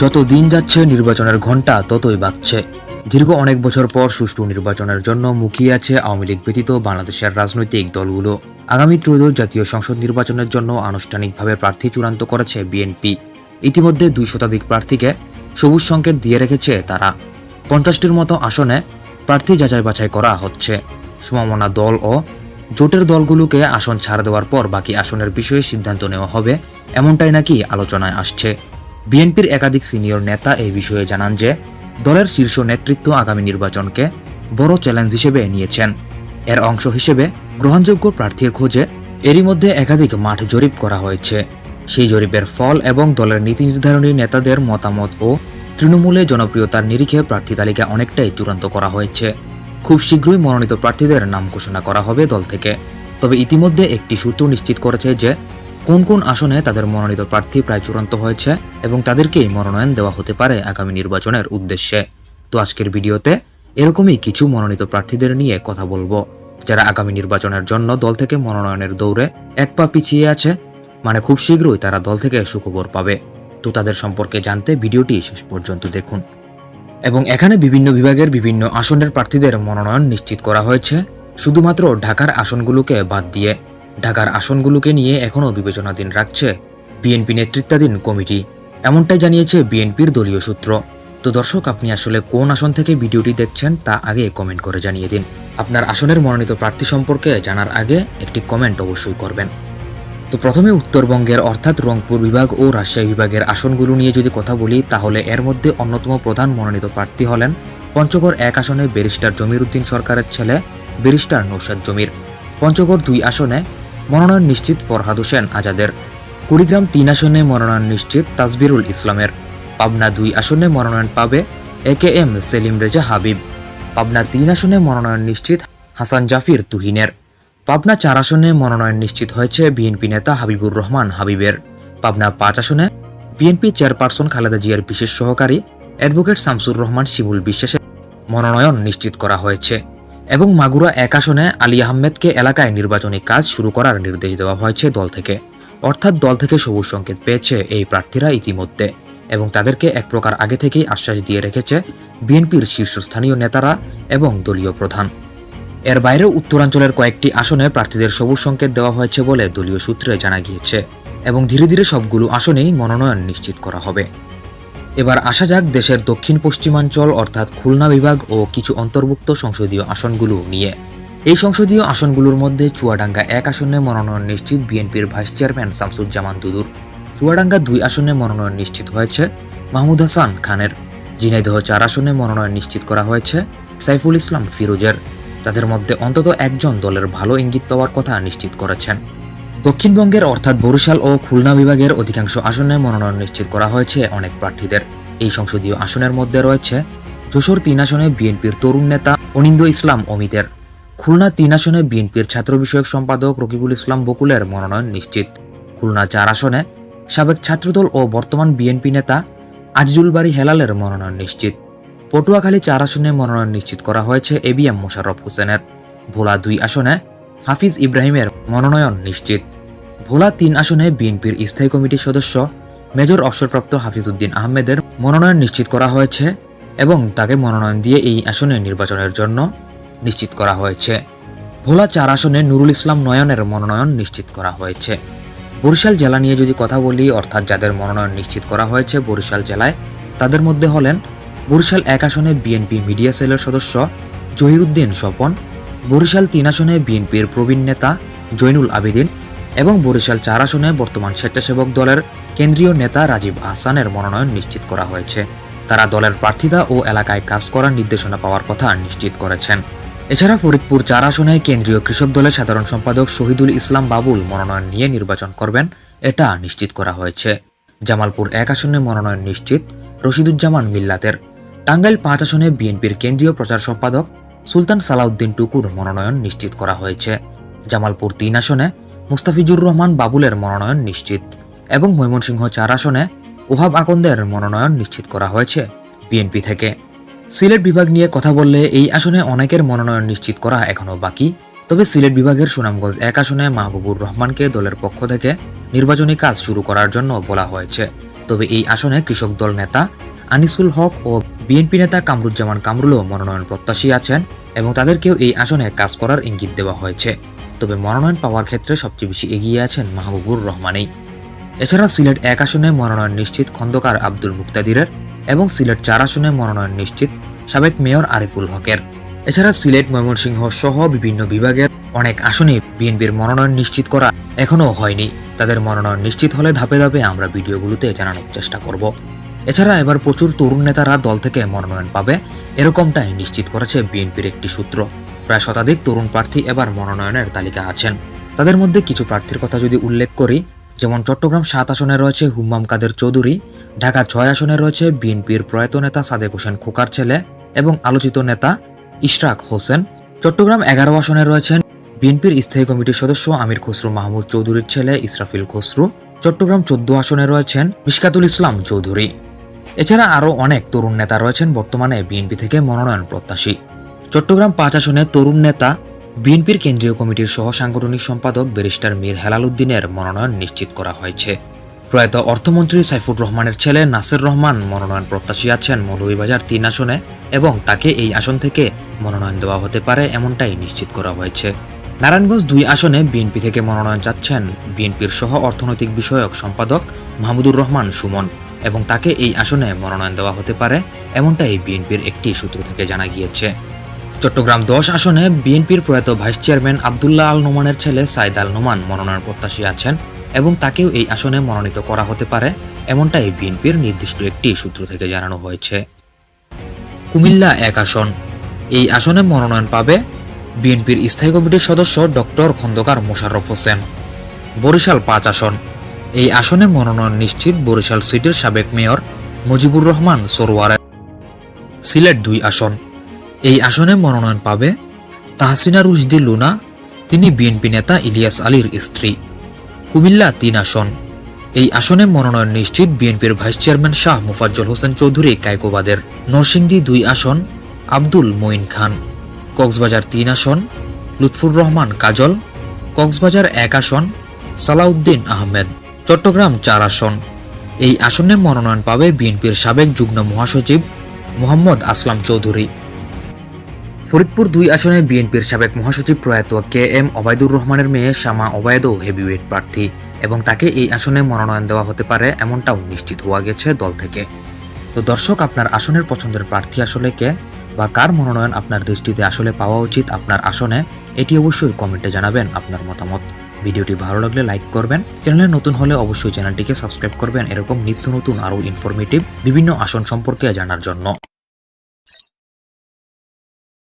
যত দিন যাচ্ছে, নির্বাচনের ঘণ্টা ততই বাড়ছে। দীর্ঘ অনেক বছর পর সুষ্ঠু নির্বাচনের জন্য মুখিয়ে আছে আওয়ামী লীগ ব্যতীত বাংলাদেশের রাজনৈতিক দলগুলো। আগামী ত্রয়োদশ জাতীয় সংসদ নির্বাচনের জন্য আনুষ্ঠানিকভাবে প্রার্থী চূড়ান্ত করেছে বিএনপি। ইতিমধ্যে দুই শতাধিক প্রার্থীকে সবুজ সংকেত দিয়ে রেখেছে তারা। পঞ্চাশটির মতো আসনে প্রার্থী যাচাই বাছাই করা হচ্ছে। সমমনা দল ও জোটের দলগুলোকে আসন ছাড় দেওয়ার পর বাকি আসনের বিষয়ে সিদ্ধান্ত নেওয়া হবে, এমনটাই নাকি আলোচনায় আসছে। বিএনপির একাধিক সিনিয়র নেতা এই বিষয়ে জানান যে, দলের শীর্ষ নেতৃত্ব আগামী নির্বাচনকে বড় চ্যালেঞ্জ হিসেবে নিয়েছেন। এর অংশ হিসেবে গ্রহণযোগ্য প্রার্থীর খোঁজে এরই মধ্যে একাধিক মাঠ জরিপ করা হয়েছে। সেই জরিপের ফল এবং দলের নীতি নির্ধারণী নেতাদের মতামত ও তৃণমূলে জনপ্রিয়তার নিরিখে প্রার্থী তালিকা অনেকটাই চূড়ান্ত করা হয়েছে। খুব শীঘ্রই মনোনীত প্রার্থীদের নাম ঘোষণা করা হবে দল থেকে। তবে ইতিমধ্যে একটি সূত্র নিশ্চিত করেছে যে কোন কোন আসনে তাদের মনোনীত প্রার্থী প্রায় চূড়ান্ত হয়েছে এবং তাদেরকেই মনোনয়ন দেওয়া হতে পারে আগামী নির্বাচনের উদ্দেশ্যে। তো আজকের ভিডিওতে এরকমই কিছু মনোনীত প্রার্থীদের নিয়ে কথা বলব, যারা আগামী নির্বাচনের জন্য দল থেকে মনোনয়নের দৌড়ে এক পা পিছিয়ে আছে মানে খুব শীঘ্রই তারা দল থেকে সুখবর পাবে। তো তাদের সম্পর্কে জানতে ভিডিওটি শেষ পর্যন্ত দেখুন। এবং এখানে বিভিন্ন বিভাগের বিভিন্ন আসনের প্রার্থীদের মনোনয়ন নিশ্চিত করা হয়েছে, শুধুমাত্র ঢাকার আসনগুলোকে বাদ দিয়ে। ঢাকার আসনগুলোকে নিয়ে এখনও বিবেচনাধীন রাখছে বিএনপি নেতৃত্বাধীন কমিটি। এমনটাই জানিয়েছে বিএনপির দলীয় সূত্র। তো দর্শক, আপনি আসলে কোন আসন থেকে ভিডিওটি দেখছেন তা আগে কমেন্ট করে জানিয়ে দিন। আপনার আসনের মনোনীত প্রার্থী সম্পর্কে জানার আগে একটি কমেন্ট অবশ্যই করবেন। তো প্রথমে উত্তরবঙ্গের, অর্থাৎ রংপুর বিভাগ ও রাজশাহী বিভাগের আসনগুলো নিয়ে যদি কথা বলি, তাহলে এর মধ্যে অন্যতম প্রধান মনোনীত প্রার্থী হলেন পঞ্চগড় এক আসনে ব্যারিস্টার জমির উদ্দিন সরকারের ছেলে ব্যারিস্টার নৌসাদ জমির। পঞ্চগড় দুই আসনে মনোনয়ন নিশ্চিত ফরহাদ হোসেন আজাদের। কুড়িগ্রাম তিন আসনে মনোনয়ন নিশ্চিত তাজবিরুল ইসলামের। পাবনা দুই আসনে মনোনয়ন পাবে A K M Selim Reza Habib. Pabna তিন আসনে মনোনয়ন নিশ্চিত হাসান জাফির তুহিনের। পাবনা চার আসনে মনোনয়ন নিশ্চিত হয়েছে বিএনপি নেতা হাবিবুর রহমান হাবিবের। পাবনা পাঁচ আসনে বিএনপি চেয়ারপারসন খালেদা জিয়ার বিশেষ সহকারী অ্যাডভোকেট শামসুর রহমান শিমুল বিশ্বাসের মনোনয়ন নিশ্চিত করা হয়েছে। এবং মাগুরা এক আসনে আলী আহমেদকে এলাকায় নির্বাচনী কাজ শুরু করার নির্দেশ দেওয়া হয়েছে দল থেকে। অর্থাৎ দল থেকে সবুজ সংকেত পেয়েছে এই প্রার্থীরা ইতিমধ্যে এবং তাদেরকে এক প্রকার আগে থেকেই আশ্বাস দিয়ে রেখেছে বিএনপির শীর্ষস্থানীয় নেতারা এবং দলীয় প্রধান। এর বাইরেও উত্তরাঞ্চলের কয়েকটি আসনে প্রার্থীদের সবুজ সংকেত দেওয়া হয়েছে বলে দলীয় সূত্রে জানা গিয়েছে এবং ধীরে ধীরে সবগুলো আসনেই মনোনয়ন নিশ্চিত করা হবে। এবার আসা যাক দেশের দক্ষিণ পশ্চিমাঞ্চল, অর্থাৎ খুলনা বিভাগ ও কিছু অন্তর্ভুক্ত সংসদীয় আসনগুলো নিয়ে। এই সংসদীয় আসনগুলোর মধ্যে চুয়াডাঙ্গা এক আসনে মনোনয়ন নিশ্চিত বিএনপির ভাইস চেয়ারম্যান শামসুজ্জামান দুদুর। চুয়াডাঙ্গা দুই আসনে মনোনয়ন নিশ্চিত হয়েছে মাহমুদ হাসান খানের। ঝিনাইদহ চার আসনে মনোনয়ন নিশ্চিত করা হয়েছে সাইফুল ইসলাম ফিরোজের। তাদের মধ্যে অন্তত একজন দলের ভালো ইঙ্গিত পাওয়ার কথা নিশ্চিত করেছেন। দক্ষিণবঙ্গের অর্থাৎ বরিশাল ও খুলনা বিভাগের অধিকাংশ আসনে মনোনয়ন নিশ্চিত করা হয়েছে অনেক প্রার্থীদের। এই সংসদীয় আসনের মধ্যে রয়েছে যশোর তিন আসনে বিএনপির তরুণ নেতা অনিন্দ ইসলাম অমিতের। খুলনা তিন আসনে বিএনপির ছাত্র বিষয়ক সম্পাদক রকিবুল ইসলাম বকুলের মনোনয়ন নিশ্চিত। খুলনা চার আসনে সাবেক ছাত্রদল ও বর্তমান বিএনপি নেতা আজিজুল বাড়ি হেলালের মনোনয়ন নিশ্চিত। পটুয়াখালী চার আসনে মনোনয়ন নিশ্চিত করা হয়েছে এবিএম মোশাররফ হোসেনের। ভোলা দুই আসনে হাফিজ ইব্রাহিমের মনোনয়ন নিশ্চিত। ভোলা তিন আসনে বিএনপির স্থায়ী কমিটির সদস্য মেজর অবসরপ্রাপ্ত হাফিজউদ্দিন আহমেদের মনোনয়ন নিশ্চিত করা হয়েছে এবং তাকে মনোনয়ন দিয়ে এই আসনে নির্বাচনের জন্য নিশ্চিত করা হয়েছে। ভোলা চার আসনে নুরুল ইসলাম নয়নের মনোনয়ন নিশ্চিত করা হয়েছে। বরিশাল জেলা নিয়ে যদি কথা বলি, অর্থাৎ যাদের মনোনয়ন নিশ্চিত করা হয়েছে বরিশাল জেলায়, তাদের মধ্যে হলেন বরিশাল এক আসনে বিএনপি মিডিয়া সেলের সদস্য জহিরুদ্দিন স্বপন বরিশাল তিন আসনে বিএনপির প্রবীণ নেতা জৈনুল আবেদিন এবং বরিশাল চার আসনে বর্তমান স্বেচ্ছাসেবক দলের কেন্দ্রীয় নেতা রাজীব আহসানের মনোনয়ন নিশ্চিত করা হয়েছে। তারা দলের প্রার্থিতা ও এলাকায় কাজ করার নির্দেশনা পাওয়ার কথা নিশ্চিত করেছেন। এছাড়া ফরিদপুর চার আসনে কেন্দ্রীয় কৃষক দলের সাধারণ সম্পাদক শহীদুল ইসলাম বাবুল মনোনয়ন নিয়ে নির্বাচন করবেন, এটা নিশ্চিত করা হয়েছে। জামালপুর এক আসনে মনোনয়ন নিশ্চিত রশিদুজ্জামান মিল্লাতের। টাঙ্গাইল পাঁচ আসনে বিএনপির কেন্দ্রীয় প্রচার সম্পাদক সুলতান সালাউদ্দিন টুকুর মনোনয়ন নিশ্চিত করা হয়েছে। জামালপুর তিন আসনে মুস্তাফিজুর রহমান বাবুলের মনোনয়ন নিশ্চিত এবং ময়মনসিংহ চার আসনে ওহাব আকন্দের মনোনয়ন নিশ্চিত করা হয়েছে বিএনপি থেকে। সিলেট বিভাগ নিয়ে কথা বললে এই আসনে অনেকের মনোনয়ন নিশ্চিত করা এখনও বাকি। তবে সিলেট বিভাগের সুনামগঞ্জ এক আসনে মাহবুবুর রহমানকে দলের পক্ষ থেকে নির্বাচনী কাজ শুরু করার জন্য বলা হয়েছে। তবে এই আসনে কৃষক দল নেতা আনিসুল হক ও বিএনপি নেতা কামরুজ্জামান কামরুলও মনোনয়ন প্রত্যাশী আছেন। এবং তাদেরকেও এই আসনে কাজ করার ইঙ্গিত দেওয়া হয়েছে। তবে মনোনয়ন পাওয়ার ক্ষেত্রে সবচেয়ে বেশি এগিয়ে আছেন মাহবুবুর রহমানই। এছাড়া সিলেট এক আসনে মনোনয়ন নিশ্চিত খন্দকার আব্দুল মুক্তাদিরের এবং সিলেট চার আসনে মনোনয়ন নিশ্চিত সাবেক মেয়র আরিফুল হকের। এছাড়া সিলেট ময়মনসিংহ সহ বিভিন্ন বিভাগের অনেক আসনে বিএনপির মনোনয়ন নিশ্চিত করা এখনও হয়নি। তাদের মনোনয়ন নিশ্চিত হলে ধাপে ধাপে আমরা ভিডিওগুলোতে জানানোর চেষ্টা করব। এছাড়া এবার প্রচুর তরুণ নেতারা দল থেকে মনোনয়ন পাবে এরকমটাই নিশ্চিত করেছে বিএনপির একটি সূত্র। প্রায় শতাধিক তরুণ প্রার্থী এবার মনোনয়নের তালিকা আছেন। তাদের মধ্যে কিছু প্রার্থীর কথা যদি উল্লেখ করি, যেমন চট্টগ্রাম সাত আসনে রয়েছে হুম্মাম কাদের চৌধুরী, ঢাকা ছয় আসনে রয়েছে বিএনপির প্রয়াত নেতা সাদেক হোসেন খোকার ছেলে এবং আলোচিত নেতা ইশরাক হোসেন। চট্টগ্রাম এগারো আসনে রয়েছেন বিএনপির স্থায়ী কমিটির সদস্য আমির খসরু মাহমুদ চৌধুরীর ছেলে ইসরাফিল খসরু। চট্টগ্রাম চোদ্দ আসনে রয়েছেন মিশকাতুল ইসলাম চৌধুরী। এছাড়া আরও অনেক তরুণ নেতা রয়েছেন বর্তমানে বিএনপি থেকে মনোনয়ন প্রত্যাশী। চট্টগ্রাম পাঁচ আসনে তরুণ নেতা, বিএনপির কেন্দ্রীয় কমিটির সহ সাংগঠনিক সম্পাদক ব্যারিস্টার মীর হেলাল উদ্দিনের মনোনয়ন নিশ্চিত করা হয়েছে। প্রয়াত অর্থমন্ত্রী সাইফুর রহমানের ছেলে নাসির রহমান মনোনয়ন প্রত্যাশী আছেন মৌলভীবাজার তিন আসনে এবং তাকে এই আসন থেকে মনোনয়ন দেওয়া হতে পারে এমনটাই নিশ্চিত করা হয়েছে। নারায়ণগঞ্জ দুই আসনে বিএনপি থেকে মনোনয়ন চাচ্ছেন বিএনপির সহ অর্থনৈতিক বিষয়ক সম্পাদক মাহমুদুর রহমান সুমন। এবং তাকে এই আসনে মনোনয়ন দেওয়া হতে পারে, এমনটাই বিএনপির একটি সূত্র থেকে জানা গিয়েছে। চট্টগ্রাম দশ আসনে বিএনপির প্রয়াত ভাইস চেয়ারম্যান আবদুল্লাহ আল নোমানের ছেলে সাইদ আল নোমান মনোনয়ন প্রত্যাশী আছেন এবং তাকেও এই আসনে মনোনীত করা হতে পারে, এমনটাই বিএনপির নির্দিষ্ট একটি সূত্র থেকে জানানো হয়েছে। কুমিল্লা এক আসন। এই আসনে মনোনয়ন পাবে বিএনপির স্থায়ী কমিটির সদস্য ডক্টর খন্দকার মোশাররফ হোসেন। বরিশাল পাঁচ আসন। এই আসনে মনোনয়ন নিশ্চিত বরিশাল সিটির সাবেক মেয়র মুজিবুর রহমান সরোয়ারের সিলেট দুই আসন। এই আসনে মনোনয়ন পাবে তাহসিনা রুশদি লুনা, তিনি বিএনপি নেতা ইলিয়াস আলীর স্ত্রী। কুমিল্লা তিন আসন। এই আসনে মনোনয়ন নিশ্চিত বিএনপির ভাইস চেয়ারম্যান শাহ মুফাজ্জল হোসেন চৌধুরী কায়কোবাদের। নরসিংদী দুই আসন, আব্দুল মঈন খান। কক্সবাজার তিন আসন, লুৎফুর রহমান কাজল। কক্সবাজার এক আসন, সালাউদ্দিন আহমেদ। চট্টগ্রাম চার আসন। এই আসনে মনোনয়ন পাবে বিএনপির সাবেক যুগ্ম মহাসচিব মোহাম্মদ আসলাম চৌধুরী। ফরিদপুর দুই আসনে বিএনপির সাবেক মহাসচিব প্রয়াত কে এম ওবায়দুর রহমানের মেয়ে শামা ওবায়দও হেভিওয়েট প্রার্থী এবং তাকে এই আসনে মনোনয়ন দেওয়া হতে পারে এমনটাও নিশ্চিত হওয়া গেছে দল থেকে। তো দর্শক, আপনার আসনের পছন্দের প্রার্থী আসলে কে বা কার মনোনয়ন আপনার দৃষ্টিতে আসলে পাওয়া উচিত আপনার আসনে, এটি অবশ্যই কমেন্টে জানাবেন আপনার মতামত। ভিডিওটি ভালো লাগলে লাইক করবেন। চ্যানেলে নতুন হলে অবশ্যই চ্যানেলটিকে সাবস্ক্রাইব করবেন। এরকম নিত্য নতুন আরও ইনফরমেটিভ বিভিন্ন আসন সম্পর্কে জানার জন্য।